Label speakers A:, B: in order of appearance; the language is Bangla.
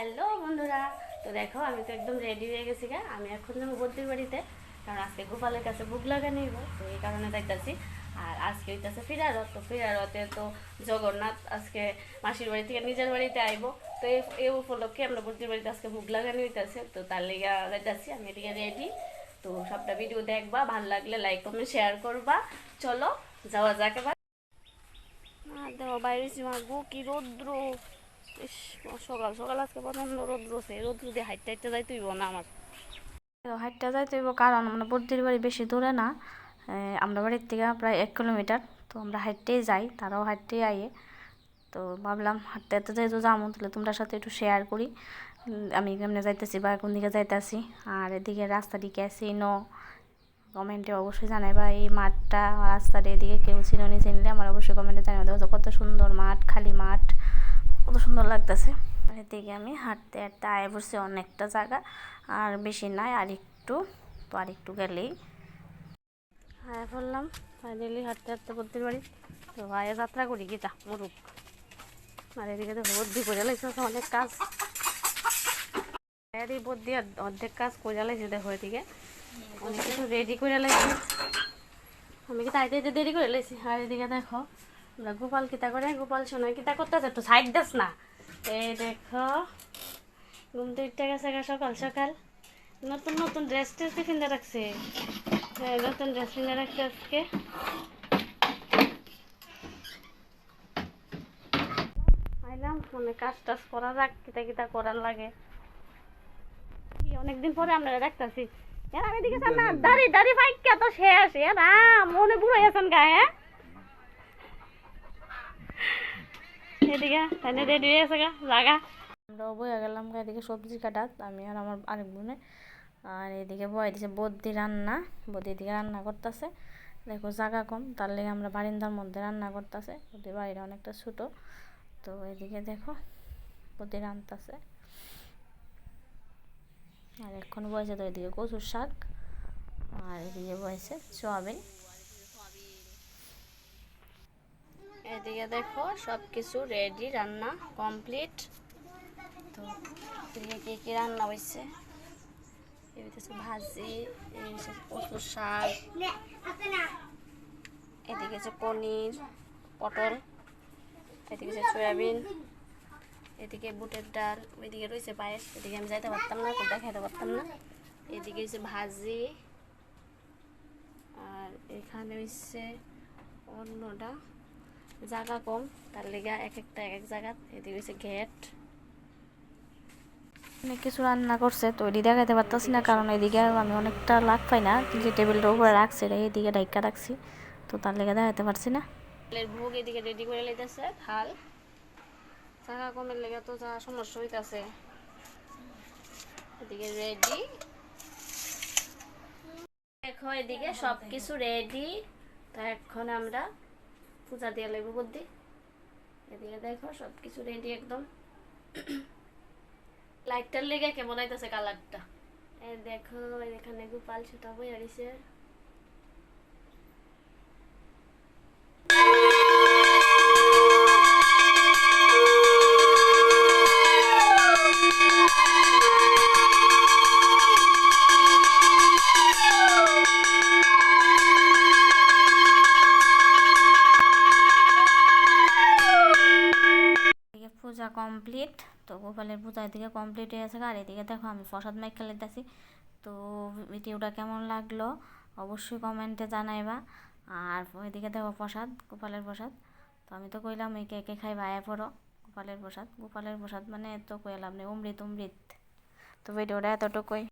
A: হ্যালো বন্ধুরা, তো দেখো, আমি তো একদম রেডি হয়ে গেছি গা। আমি এখন যাব বদ্রির বাড়িতে, কারণ আজকে গোপালের কাছে বুক লাগা নিব তো এই কারণে যাইতেছি। আর আজকে হইতেছে ফিরারত, তো ফিরারতে তো জগন্নাথ আজকে মাসির বাড়ি থেকে নিজের বাড়িতে আইব। তো এই উপলক্ষে আমরা বদ্রির বাড়িতে আজকে বুক লাগানো হইতেছে, তো তার লেগে যাইতেছি, আমি এদিকে রেডি তো সবটা ভিডিও দেখবা, ভালো লাগলে লাইক কমেন্ট শেয়ার করবা। চলো, যাওয়া যাক এবার। দেখো বাইরে কি রৌদ্র। সকাল সকাল আজকে প্রচণ্ড রৌদ্র আছে রৌদ্র দিয়ে হাইটটা হাইটটা যাইতে হইব না আমার। হাইটটা যাইতে হইব কারণ মানে বদ্রির বাড়ি বেশি দূরে না। আমরা বাড়ির থেকে প্রায় এক কিলোমিটার। তো আমরা হাইটতেই যাই, তারাও হাইটতেই আইয়ে তো ভাবলাম হাঁটতে হাঁটতে যেহেতু যাব, তাহলে তোমরা সাথে একটু শেয়ার করি। আমি কেমনে যাইতেছি বা কোন দিকে যাইতেছি। আর এদিকে রাস্তাটি কেসি ন। কমেন্টে অবশ্যই জানাইবা এই মাঠটা, রাস্তাটা এদিকে কেউ চিনি চিনলে আমার অবশ্যই কমেন্টে জানাবে দেখো কত সুন্দর মাঠ, খালি মাঠ। কত সুন্দর লাগতেছে। আর এদিকে আমি হাঁটতে হাঁটতে আয় বসছি অনেকটা জায়গা, আর বেশি নাই, আর একটু তো আর একটু গেলেই। আয় বললাম ফাইনালি হাঁটতে হাঁটতে বলতে পারি তো ভাইয়া যাত্রা করি গীতা মুরুক। আর এদিকে তো বুদ্ধি করে লাগছে অনেক কাজ। এরই বুদ্ধি আর অর্ধেক কাজ করে লাগছে দেখো এদিকে। অনেক কিছু রেডি করে লাগছে আমি কি তাইতে দেরি করে লাইছি? আর এদিকে দেখো গোপাল কিতা করে? গোপাল সোনা কিতা করতেছে? একটু সাইড দেস না। এই দেখো ঘুম উঠতে গেছে সকাল সকাল। নতুন নতুন ড্রেস ট্রেস কিনে রাখছে? হ্যাঁ, নতুন ড্রেস কিনে রাখছে আজকে। আইলাম মানে কাজ টাজ করা যাক কিতা কিতা করার লাগে। কি অনেকদিন পরে আমরা দেখতাছি। এর আমি দিকে না দাড়ি দাড়ি ফাইকা তো শেষ। এ না মনে বুড়ো আছেন গায়ে এদিকে বয়ে গেলাম এদিকে সবজি কাটাত, আমি আর আমার আরেক বোনে। আর এদিকে বয়ে দিছে বদ্দি রান্না, বদ্দি এদিকে রান্না করতেছে। দেখো জায়গা কম, তার লেগে আমরা বারিন্দার মধ্যে রান্না করতেছে। বদ্দির বাড়িটা অনেকটা ছোটো। তো এদিকে দেখো, বদ্দি রান্নতেছে আর এখন বয়েছে তো এদিকে কচুর শাক, আর এদিকে বয়েছে সোয়াবিন। এদিকে দেখো সব কিছু রেডি রান্না কমপ্লিট তো কি কি রান্না হয়েছে ভাজি কচুর শাক, এদিকে হচ্ছে পনির, পটল, এদিকে হচ্ছে সয়াবিন, এদিকে বুটের ডাল ওইদিকে রয়েছে পায়েস। এদিকে আমি যাইতে পারতাম না, কোনটা খেতে পারতাম না। এদিকে হচ্ছে ভাজি, আর এখানে হচ্ছে অন্যটা জায়গা কম তার লেগে এক একটা এক এক জায়গা এদিকে হচ্ছে গেট অনেক কিছু রান্না করছে তো এদিকে দেখাতে পারতাছি না কারণ এদিকে আমি অনেকটা লাগ পাই না। যে টেবিলটার উপরে রাখছে রে এদিকে ডাইকা রাখছি তো তার লেগে দেখাতে পারছি না। ভোগ এদিকে রেডি করে লাইতেছে ভালো জায়গা কমের লেগে তো যা সমস্যা হইতাছে। এদিকে রেডি দেখো এদিকে সব কিছু রেডি তা এখন আমরা পূজা দিয়ে লাগবে বুদ্ধি এদিকে দেখো সবকিছু রেডি একদম। লাইটটার লেগে কেমন আইতেছে কালারটা দেখো, এখানে গোপাল সেটা বই আরিছে কমপ্লিট তো গোপালের পূজা এদিকে কমপ্লিট হয়ে গেছে। আর এদিকে দেখো আমি প্রসাদ মাইক খেলেতেছি তো ভিডিওটা কেমন লাগল অবশ্যই কমেন্টে জানাইবা। আর ওইদিকে দেখো প্রসাদ, গোপালের প্রসাদ। তো আমি তো কইলাম এই কে খাই ভাইয়া পড়ো। গোপালের প্রসাদ গোপালের প্রসাদ মানে তো কইলাম নেই অমৃত অমৃত। তো ভিডিওটা এতটুকুই।